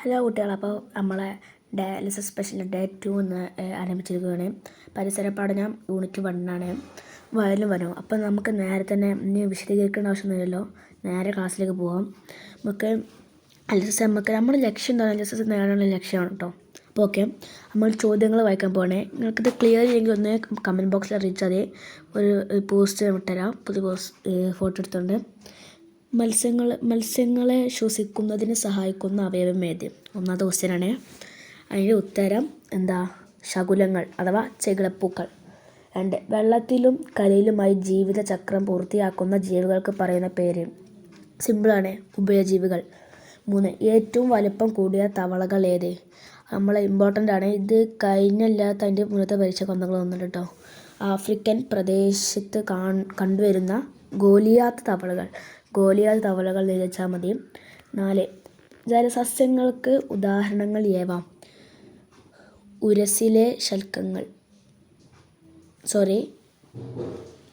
Hello കുട്ടികൾ അപ്പോൾ നമ്മളെ ഡയാലിസിസ് സ്പെഷ്യൽ ഡേ ടു എന്ന് ആരംഭിച്ചിരിക്കുകയാണ്. പരിസര പഠനം യൂണിറ്റ് വണ്ണാണ് വയലും വരും അപ്പം നമുക്ക് നേരെ തന്നെ ഇനി വിശദീകരിക്കേണ്ട ആവശ്യമൊന്നുമില്ലല്ലോ. നേരെ ക്ലാസ്സിലേക്ക് പോകാം നമുക്ക് അലിസസ് നമുക്ക് നമ്മുടെ ലക്ഷ്യം എന്താണ്? അലിസസ് നേടാനുള്ള ലക്ഷ്യമാണ് കേട്ടോ. അപ്പോൾ ഓക്കെ. നമ്മൾ ചോദ്യങ്ങൾ വായിക്കാൻ പോകണേ നിങ്ങൾക്കിത് ക്ലിയർ ചെയ്യെങ്കിൽ ഒന്ന് കമന്റ് ബോക്സിൽ അറിയിച്ചാൽ ഒരു പോസ്റ്റ് വിട്ടുതരാം പുതിയ പോസ്റ്റ് ഫോട്ടോ എടുത്തുകൊണ്ട് മത്സ്യങ്ങൾ മത്സ്യങ്ങളെ ശ്വസിക്കുന്നതിന് സഹായിക്കുന്ന അവയവം ഏത്? ഒന്നാമത്തെ ക്വസ്റ്റ്യനാണ് അതിന്റെ ഉത്തരം എന്താ? ശകുലങ്ങൾ അഥവാ ചെകിളപ്പൂക്കൾ. രണ്ട് വെള്ളത്തിലും കരയിലുമായി ജീവിതചക്രം പൂർത്തിയാക്കുന്ന ജീവികൾക്ക് പറയുന്ന പേര് സിമ്പിളാണ് ഉഭയജീവികൾ. മൂന്ന് ഏറ്റവും വലിപ്പം കൂടിയ തവളകൾ ഏത്? നമ്മളെ ഇമ്പോർട്ടന്റ് ആണ്. ഇത് കഴിഞ്ഞല്ലാത്ത അതിന്റെ മുന്നത്തെ പരീക്ഷ കൊന്നകൾ വന്നിട്ട് കേട്ടോ ആഫ്രിക്കൻ പ്രദേശത്ത് കാൺ കണ്ടുവരുന്ന ഗോലിയാത്ത തവളകൾ. ഗോലിയാത്ത തവളകൾ നിലച്ചാൽ മതി. നാല് ജലസസ്യങ്ങൾക്ക് ഉദാഹരണങ്ങൾ ഏവാം. ഉരസിലെ ശൽക്കങ്ങൾ. സോറി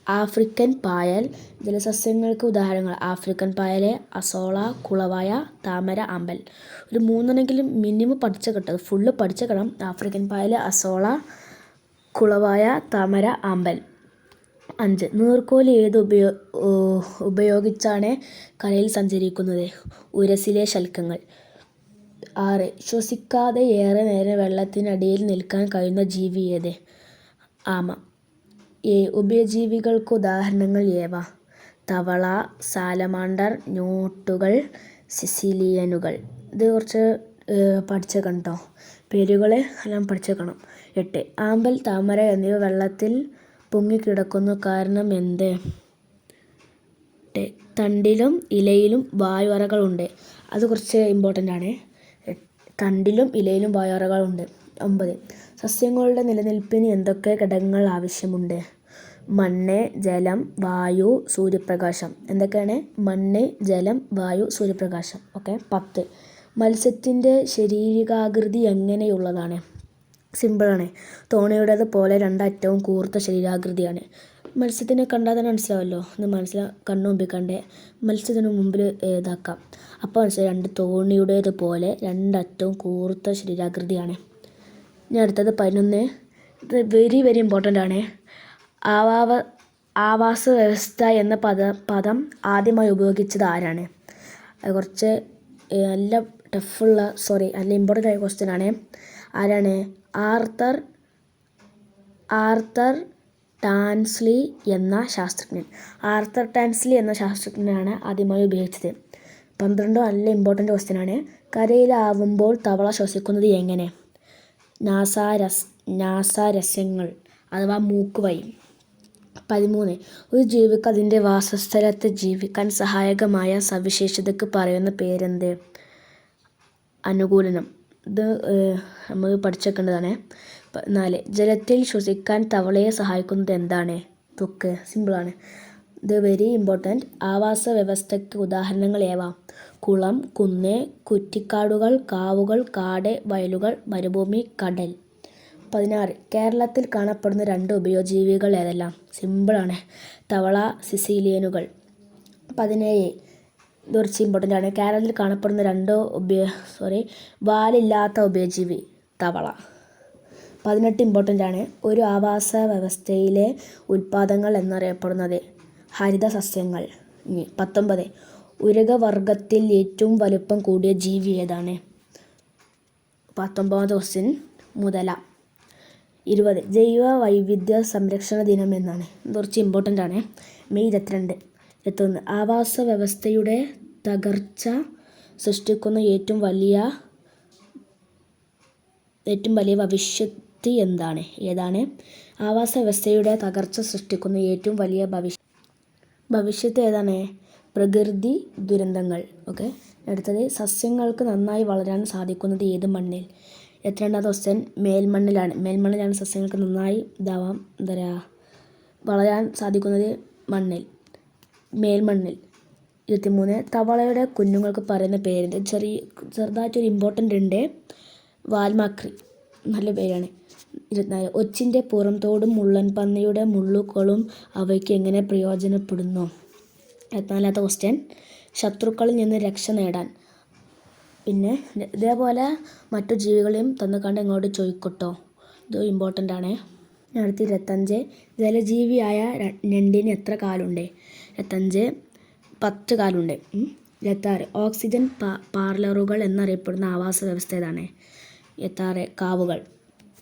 ആഫ്രിക്കൻ പായൽ ജലസസ്യങ്ങൾക്ക് ഉദാഹരണങ്ങൾ. ആഫ്രിക്കൻ പായലെ അസോള കുളവായ താമര അമ്പൽ. ഒരു മൂന്നെണ്ണെങ്കിലും മിനിമം പഠിച്ച കിട്ടും ഫുള്ള് പഠിച്ച കിടം ആഫ്രിക്കൻ പായൽ അസോള കുളവായ താമര ആമ്പൽ അഞ്ച്. നീർക്കോലി ഏത് ഉപയോ ഉപയോഗിച്ചാണ് കരയിൽ സഞ്ചരിക്കുന്നത്? ഉരസിലെ ശൽക്കങ്ങൾ. ആറ്. ശ്വസിക്കാതെ ഏറെ നേരം വെള്ളത്തിനടിയിൽ നിൽക്കാൻ കഴിയുന്ന ജീവി ഏത്? ആമ. ഏ. ഉഭയജീവികൾക്ക് ഉദാഹരണങ്ങൾ ഏവ? തവള സാലമാണ്ടർ ന്യൂട്ടുകൾ സിസിലിയനുകൾ. ഇത് കുറച്ച് പഠിച്ചേക്കണം കേട്ടോ പേരുകൾ എല്ലാം പഠിച്ചേക്കണം. എട്ട്. ആമ്പൽ താമര എന്നിവ വെള്ളത്തിൽ പൊങ്ങിക്കിടക്കുന്നു കാരണം എന്ത്? തണ്ടിലും ഇലയിലും വായുവറകളുണ്ട് അത് കുറച്ച് ഇമ്പോർട്ടന്റ് ആണ് തണ്ടിലും ഇലയിലും വായുവറകളുണ്ട് ഒമ്പത് സസ്യങ്ങളുടെ നിലനിൽപ്പിന് എന്തൊക്കെ ഘടകങ്ങൾ ആവശ്യമുണ്ട്? മണ്ണ് ജലം വായു സൂര്യപ്രകാശം. എന്തൊക്കെയാണ്? മണ്ണ് ജലം വായു സൂര്യപ്രകാശം. ഓക്കെ പത്ത് മത്സ്യത്തിന്റെ ശരീരികാകൃതി എങ്ങനെയുള്ളതാണ്? സിമ്പിളാണ്. തോണിയുടേത് പോലെ രണ്ടറ്റവും കൂർത്ത ശരീരാകൃതിയാണ്. മത്സ്യത്തിനെ കണ്ടാൽ തന്നെ മനസ്സിലാവല്ലോ. ഒന്ന് മനസ്സിലാ കണ്ണുമുമ്പിൽ കണ്ടേ. മത്സ്യത്തിന് മുമ്പിൽ ഇതാക്കാം. അപ്പോൾ മനസ്സിലായി രണ്ട് തോണിയുടേത് പോലെ രണ്ടറ്റവും കൂർത്ത ശരീരാകൃതിയാണ്. ഞാൻ അടുത്തത് പതിനൊന്ന്. ഇത് വെരി വെരി ഇമ്പോർട്ടന്റ് ആണ്. ആവാവ ആവാസ വ്യവസ്ഥ എന്ന പദ പദം ആദ്യമായി ഉപയോഗിച്ചത് ആരാണ്? അത് കുറച്ച് നല്ല ടഫുള്ള സോറി നല്ല ഇമ്പോർട്ടന്റ് ആയ ക്വസ്റ്റ്യൻ ആണ്. ആരാണ്? ആർത്തർ ആർത്തർ ടാൻസ്ലി എന്ന ശാസ്ത്രജ്ഞൻ. ആർത്തർ ടാൻസ്ലി എന്ന ശാസ്ത്രജ്ഞനാണ് ആദ്യമായി ഉപയോഗിച്ചത്. പന്ത്രണ്ടോ നല്ല ഇമ്പോർട്ടന്റ് ക്വസ്റ്റ്യൻ ആണ്. കരയിലാവുമ്പോൾ തവള ശ്വസിക്കുന്നത് എങ്ങനെ? നാസാരസ് നാസാരസ്യങ്ങൾ അഥവാ മൂക്ക് വഴി പതിമൂന്ന്. ഒരു ജീവിക്ക് അതിന്റെ വാസസ്ഥലത്ത് ജീവിക്കാൻ സഹായകമായ സവിശേഷതയ്ക്ക് പറയുന്ന പേരെന്ത്? അനുകൂലനം. ഇത് നമ്മൾ പഠിച്ചേക്കേണ്ടതാണ്. നാല്. ജലത്തിൽ ശ്വസിക്കാൻ തവളയെ സഹായിക്കുന്നത് എന്താണ്? ത്വക്ക് സിമ്പിളാണ് ഇത് വെരി ഇമ്പോർട്ടന്റ് ആവാസ വ്യവസ്ഥയ്ക്ക് ഉദാഹരണങ്ങൾ ഏവ? കുളം കുന്ന് കുറ്റിക്കാടുകൾ കാവുകൾ കാട് വയലുകൾ മരുഭൂമി കടൽ. പതിനാറ്. കേരളത്തിൽ കാണപ്പെടുന്ന രണ്ട് ഉപയോജീവികൾ ഏതെല്ലാം? സിമ്പിളാണ് തവള സിസീലിയനുകൾ. പതിനേഴ്. കുറച്ച് ഇമ്പോർട്ടന്റ് ആണ്. കേരളത്തിൽ കാണപ്പെടുന്ന രണ്ടോ ഉപയ സോറി വാലില്ലാത്ത ഉഭയജീവി തവള. പതിനെട്ട് ഇമ്പോർട്ടന്റ് ആണ്. ഒരു ആവാസ വ്യവസ്ഥയിലെ ഉൽപ്പാദങ്ങൾ എന്നറിയപ്പെടുന്നത് ഹരിത സസ്യങ്ങൾ. പത്തൊമ്പത് ഉരകവർഗത്തിൽ ഏറ്റവും വലുപ്പം കൂടിയ ജീവി ഏതാണ്? പത്തൊമ്പതാമത്തെ ക്വസ്റ്റ്യൻ മുതല. ഇരുപത് ജൈവ വൈവിധ്യ സംരക്ഷണ ദിനം എന്നാണ്. കുറച്ച് ഇമ്പോർട്ടന്റ് ആണ്. മെയ് ഇരുപത്തിരണ്ട്. ഇരുപത്തൊന്ന് ആവാസ വ്യവസ്ഥയുടെ തകർച്ച സൃഷ്ടിക്കുന്ന ഏറ്റവും വലിയ ഏറ്റവും വലിയ ഭവിഷ്യത്ത് എന്താണ്? ഏതാണ്? ആവാസ വ്യവസ്ഥയുടെ തകർച്ച സൃഷ്ടിക്കുന്ന ഏറ്റവും വലിയ ഭവിഷ്യ ഭവിഷ്യത്ത് ഏതാണ്? പ്രകൃതി ദുരന്തങ്ങൾ. ഓക്കെ. അടുത്തത് സസ്യങ്ങൾക്ക് നന്നായി വളരാൻ സാധിക്കുന്നത് ഏത് മണ്ണിൽ? എത്രണ്ടാമത്തെ ക്വസ്റ്റ്യൻ മേൽമണ്ണിലാണ്. മേൽമണ്ണിലാണ് സസ്യങ്ങൾക്ക് നന്നായി ഇതാവാം എന്താ പറയുക വളരാൻ സാധിക്കുന്നത് മണ്ണിൽ. മേൽമണ്ണിൽ. ഇരുപത്തിമൂന്ന്. തവളയുടെ കുഞ്ഞുങ്ങൾക്ക് പറയുന്ന പേരുണ്ട്. ചെറിയ ചെറുതായിട്ടൊരു ഇമ്പോർട്ടന്റ് ഉണ്ട്. വാൽമാക്രി. നല്ല പേരാണ്. ഇരുപത്തിനാല്. ഒച്ചിന്റെ പുറംതോടും മുള്ളൻ പന്നിയുടെ മുള്ളുക്കളും അവയ്ക്ക് എങ്ങനെ പ്രയോജനപ്പെടുന്നു? ഇരുപത്തിനാലാത്ത ക്വസ്റ്റ്യൻ ശത്രുക്കളിൽ നിന്ന് രക്ഷ നേടാൻ. പിന്നെ ഇതേപോലെ മറ്റു ജീവികളെയും തന്നെ കണ്ട് ഇങ്ങോട്ട് ചോദിക്കട്ടോ ഇത് ഇമ്പോർട്ടന്റ് ആണ്. അടുത്ത് ഇരുപത്തഞ്ച് ജലജീവിയായ ഞണ്ടിന് എത്ര കാലുണ്ട്? ഇരുപത്തഞ്ച് പത്ത് കാലുണ്ട്. ഇരുപത്താറ് ഓക്സിജൻ പാർലറുകൾ എന്നറിയപ്പെടുന്ന ആവാസ വ്യവസ്ഥ ഏതാണ്? ഇരുപത്താറ് കാവുകൾ.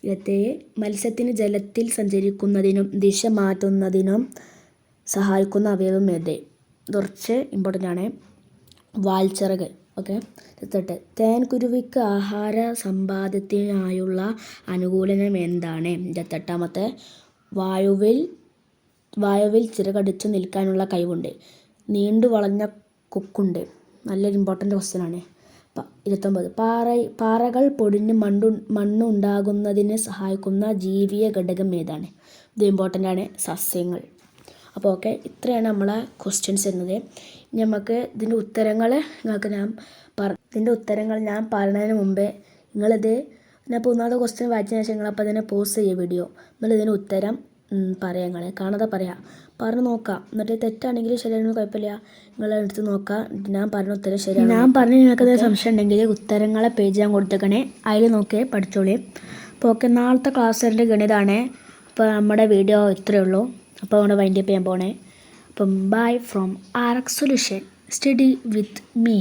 ഇരുപത്തേഴ് മത്സ്യത്തിന് ജലത്തിൽ സഞ്ചരിക്കുന്നതിനും ദിശ മാറ്റുന്നതിനും സഹായിക്കുന്ന അവയവം ഏത്? കുറച്ച് ഇമ്പോർട്ടന്റ് ആണ്. വാൽച്ചിറക്. ഓക്കെ. ഇരുപത്തെട്ട് തേൻകുരുവിക്ക് ആഹാര സമ്പാദ്യത്തിനായുള്ള അനുകൂലനം എന്താണ്? ഇരുപത്തെട്ടാമത്തെ വായുവിൽ വായുവിൽ ചിറകടിച്ചു നിൽക്കാനുള്ള കഴിവുണ്ട്. നീണ്ടു വളഞ്ഞ കൊക്കുണ്ട്. നല്ലൊരു ഇമ്പോർട്ടന്റ് ക്വസ്റ്റ്യൻ ആണ്. ഇരുപത്തൊമ്പത്. പാറ പാറകൾ പൊടിഞ്ഞ് മണ്ണു മണ്ണുണ്ടാകുന്നതിന് സഹായിക്കുന്ന ജീവിയ ഘടകം ഏതാണ്? ഇത് ഇമ്പോർട്ടന്റ് ആണ്. സസ്യങ്ങൾ. അപ്പോൾ ഓക്കെ ഇത്രയാണ് നമ്മളെ ക്വസ്റ്റ്യൻസ് എന്നത് നമുക്ക് ഇതിന്റെ ഉത്തരങ്ങൾ നിങ്ങൾക്ക് ഞാൻ പറ ഇതിന്റെ ഉത്തരങ്ങൾ ഞാൻ പറഞ്ഞതിന് മുമ്പേ നിങ്ങളിത് ഞാൻ ഇപ്പോൾ ഒന്നാമത്തെ ക്വസ്റ്റ്യൻ വായിച്ചതിന് ശേഷം നിങ്ങളപ്പോൾ തന്നെ പോസ് ചെയ്യുക വീഡിയോ എന്നിട്ട് ഇതിന് ഉത്തരം പറയാം നിങ്ങൾ കാണാതെ പറയാം. പറഞ്ഞു നോക്കാം എന്നിട്ട് തെറ്റാണെങ്കിൽ ശരിയാണെങ്കിൽ കുഴപ്പമില്ല. നിങ്ങൾ എടുത്ത് നോക്കാം ഞാൻ പറഞ്ഞ ഉത്തരം ശരിയാണ്. ഞാൻ പറഞ്ഞ നിങ്ങൾക്ക് സംശയം ഉണ്ടെങ്കിൽ ഉത്തരങ്ങളെ പേജ് ഞാൻ കൊടുത്തേക്കണേ. അതിൽ നോക്കി പഠിച്ചോളി. അപ്പോൾ ഓക്കെ നാളത്തെ ക്ലാസ്സിന്റെ ഗണിതാണ്. അപ്പോൾ നമ്മുടെ വീഡിയോ ഇത്രയേ ഉള്ളൂ. അപ്പോൾ അവിടെ വൈൻഡപ്പ് ചെയ്യാൻ പോണേ. അപ്പം bye from R X solution study with me